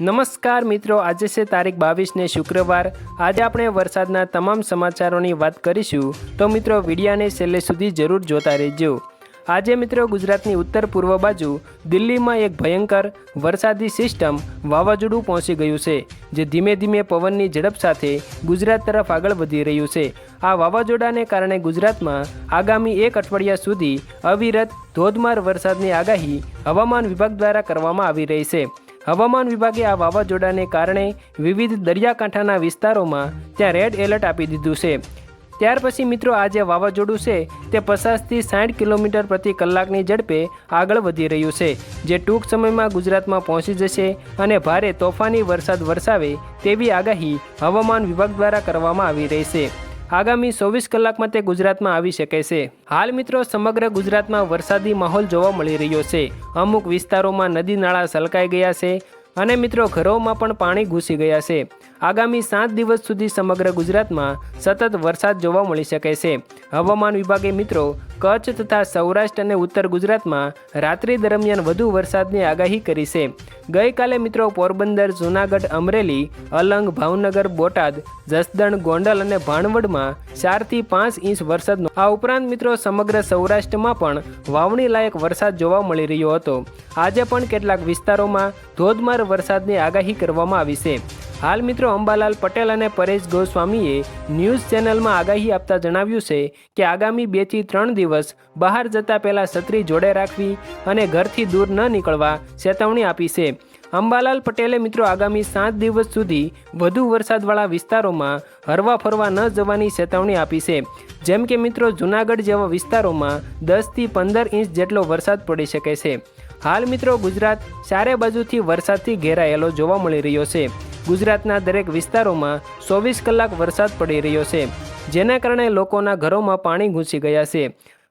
નમસ્કાર મિત્રો, આજે છે તારીખ બાવીસને શુક્રવાર. આજે આપણે વરસાદના તમામ સમાચારોની વાત કરીશું. તો મિત્રો, વિડિયાને છેલ્લે સુધી જરૂર જોતા રહેજો. આજે મિત્રો, ગુજરાતની ઉત્તર પૂર્વ બાજુ દિલ્હીમાં એક ભયંકર વરસાદી સિસ્ટમ વાવાઝોડું પહોંચી ગયું છે, જે ધીમે ધીમે પવનની ઝડપ સાથે ગુજરાત તરફ આગળ વધી રહ્યું છે. આ વાવાઝોડાને કારણે ગુજરાતમાં આગામી એક અઠવાડિયા સુધી અવિરત ધોધમાર વરસાદની આગાહી હવામાન વિભાગ દ્વારા કરવામાં આવી રહી છે. હવામાન વિભાગે આ વાવાઝોડાને કારણે વિવિધ દરિયાકાંઠાના વિસ્તારોમાં ત્યાં રેડ એલર્ટ આપી દીધું છે. ત્યાર પછી મિત્રો આ જે વાવાઝોડું છે તે પચાસથી સાઠ કિલોમીટર પ્રતિ કલાકની ઝડપે આગળ વધી રહ્યું છે, જે ટૂંક સમયમાં ગુજરાતમાં પહોંચી જશે અને ભારે તોફાની વરસાદ વરસાવે તેવી આગાહી હવામાન વિભાગ દ્વારા કરવામાં આવી રહી છે. આગામી ચોવીસ કલાકમાં તે ગુજરાતમાં આવી શકે છે. હાલ મિત્રો, સમગ્ર ગુજરાતમાં વરસાદી માહોલ જોવા મળી રહ્યો છે. અમુક વિસ્તારોમાં નદી નાળા સલકાઈ ગયા છે અને મિત્રો, ઘરોમાં પણ પાણી ઘૂસી ગયા છે. આગામી સાત દિવસ સુધી સમગ્ર ગુજરાતમાં સતત વરસાદ જોવા મળી શકે છે. હવામાન વિભાગે મિત્રો, કચ્છ તથા સૌરાષ્ટ્ર અને ઉત્તર ગુજરાતમાં રાત્રિ દરમિયાન વધુ વરસાદની આગાહી કરી છે. ગઈકાલે મિત્રો પોરબંદર, જૂનાગઢ, અમરેલી, અલંગ, ભાવનગર, બોટાદ, જસદણ, ગોંડલ અને ભાણવડમાં ચારથી પાંચ ઇંચ વરસાદ આ ઉપરાંત મિત્રો સમગ્ર સૌરાષ્ટ્રમાં પણ વાવણી લાયક વરસાદ જોવા મળી રહ્યો હતો. આજે પણ કેટલાક વિસ્તારોમાં ધોધમાર વરસાદની આગાહી કરવામાં આવી છે. હાલ મિત્રો અંબાલાલ પટેલ અને પરેશ ગોસ્વામીએ ન્યૂઝ ચેનલમાં આગાહી આપતા જણાવ્યું છે કે આગામી બેથી ત્રણ દિવસ બહાર જતા પહેલાં છત્રી જોડે રાખવી અને ઘરથી દૂર ન નીકળવા ચેતવણી આપી છે. અંબાલાલ પટેલે મિત્રો આગામી સાત દિવસ સુધી વધુ વરસાદવાળા વિસ્તારોમાં હરવા ફરવા ન જવાની ચેતવણી આપી છે. જેમ કે મિત્રો જૂનાગઢ જેવા વિસ્તારોમાં દસથી પંદર ઇંચ જેટલો વરસાદ પડી શકે છે. હાલ મિત્રો ગુજરાત ચારે બાજુથી વરસાદથી ઘેરાયેલો જોવા મળી રહ્યો છે. ગુજરાતના દરેક વિસ્તારોમાં ચોવીસ કલાક વરસાદ પડી રહ્યો છે, જેના કારણે લોકોના ઘરોમાં પાણી ઘૂસી ગયા છે.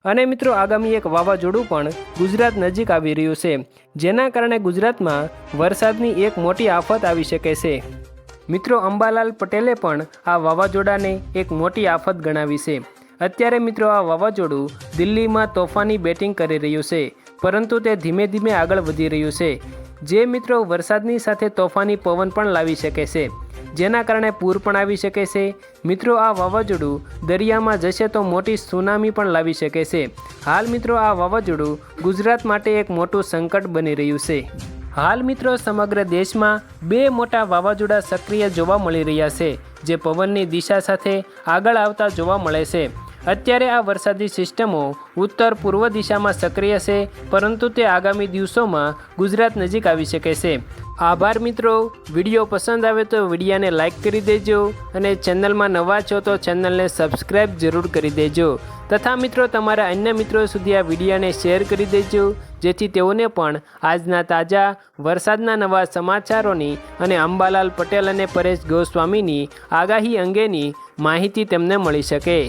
અને મિત્રો, આગામી એક વાવાઝોડું પણ ગુજરાત નજીક આવી રહ્યું છે, જેના કારણે ગુજરાતમાં વરસાદની એક મોટી આફત આવી શકે છે. મિત્રો, અંબાલાલ પટેલે પણ આ વાવાઝોડાને એક મોટી આફત ગણાવી છે. અત્યારે મિત્રો, આ વાવાઝોડું દિલ્હીમાં તોફાની બેટિંગ કરી રહ્યું છે, પરંતુ તે ધીમે ધીમે આગળ વધી રહ્યું છે. જે મિત્રો વરસાદની સાથે તોફાની પવન પણ લાવી શકે છે, જેના કારણે પૂર પણ આવી શકે છે. મિત્રો, આ વાવાઝોડું દરિયામાં જશે તો મોટી સુનામી પણ લાવી શકે છે. હાલ મિત્રો, આ વાવાઝોડું ગુજરાત માટે એક મોટું સંકટ બની રહ્યું છે. હાલ મિત્રો, સમગ્ર દેશમાં બે મોટા વાવાઝોડા સક્રિય જોવા મળી રહ્યા છે, જે પવનની દિશા સાથે આગળ આવતા જોવા મળે છે. અત્યારે આ વરસાદી સિસ્ટમો ઉત્તર પૂર્વ દિશામાં સક્રિય છે, પરંતુ તે આગામી દિવસોમાં ગુજરાત નજીક આવી શકે છે. આભાર મિત્રો. વીડિયો પસંદ આવે તો વિડીયાને લાઇક કરી દેજો અને ચેનલમાં નવા છો તો ચેનલને સબસ્ક્રાઈબ જરૂર કરી દેજો. તથા મિત્રો, તમારા અન્ય મિત્રો સુધી આ વિડીયાને શેર કરી દેજો, જેથી તેઓને પણ આજના તાજા વરસાદના નવા સમાચારોની અને અંબાલાલ પટેલ અને પરેશ ગોસ્વામીની આગાહી અંગેની માહિતી તેમને મળી શકે.